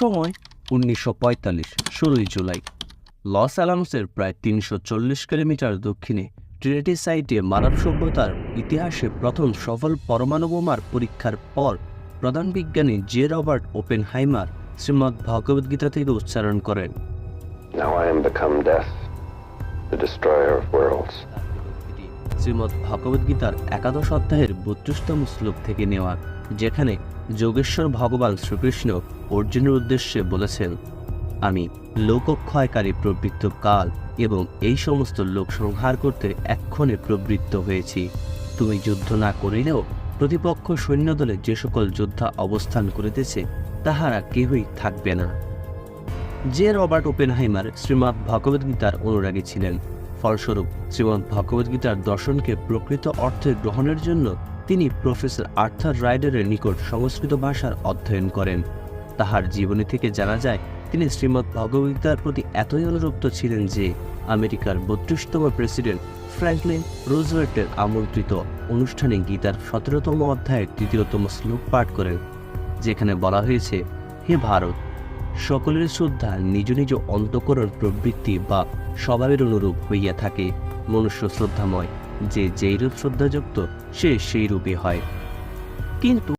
সময়? উনিশশো পঁয়তাল্লিশ ষোলোই জুলাই। লস অ্যালামসের প্রায় তিনশো চল্লিশ কিলোমিটার দক্ষিণে ট্রিনিটি সাইটে মানব সভ্যতার ইতিহাসে প্রথম সফল পরমাণু বোমার পরীক্ষার পর প্রধান বিজ্ঞানী J Robert open Oppenheimer Srimad Bhagavad Gita থেকে উচ্চারণ করেন. শ্রীমদ্ ভগবদ্গীতার একাদশ অধ্যায়ের বত্রিশতম শ্লোক থেকে নেওয়া যেখানে যোগেশ্বর ভগবান শ্রীকৃষ্ণ অর্জুনের উদ্দেশ্যে বলেছেন, আমি লোকক্ষয়কারী প্রবৃত্ত কাল এবং এই সমস্ত লোক সংহার করতে এক্ষণে প্রবৃত্ত হয়েছি। তুমি যুদ্ধ না করিলেও প্রতিপক্ষ সৈন্যদলে যে সকল যোদ্ধা অবস্থান করিতেছে, তাহারা কেহই থাকবে না। যে রবার্ট ওপেনহাইমার শ্রীমৎ ভগবদ্গীতার অনুরাগী ছিলেন। ফলস্বরূপ শ্রীমৎ ভগবদ্গীতার দর্শনকে প্রকৃত অর্থে গ্রহণের জন্য তিনি প্রফেসর আর্থার রাইডারের নিকট সংস্কৃত ভাষার অধ্যয়ন করেন। তাহার জীবনী থেকে জানা যায়, তিনি শ্রীমৎ ভগবদ্গীতার প্রতি এতই অনুরক্ত ছিলেন যে, আমেরিকার বত্রিশতম প্রেসিডেন্ট ফ্র্যাঙ্কলিন রুজভেল্টের আমন্ত্রিত অনুষ্ঠানে গীতার সতেরোতম অধ্যায়ের তৃতীয়তম শ্লোক পাঠ করেন, যেখানে বলা হয়েছে, হে ভারত, সকলের শ্রদ্ধা নিজ নিজ অন্তকরণ প্রবৃত্তি বা স্বভাবের অনুরূপ হইয়া থাকে, মনুষ্য শ্রদ্ধাময়। যে যেইরূপ শ্রদ্ধাযুক্ত সে সেই রূপে হয়। কিন্তু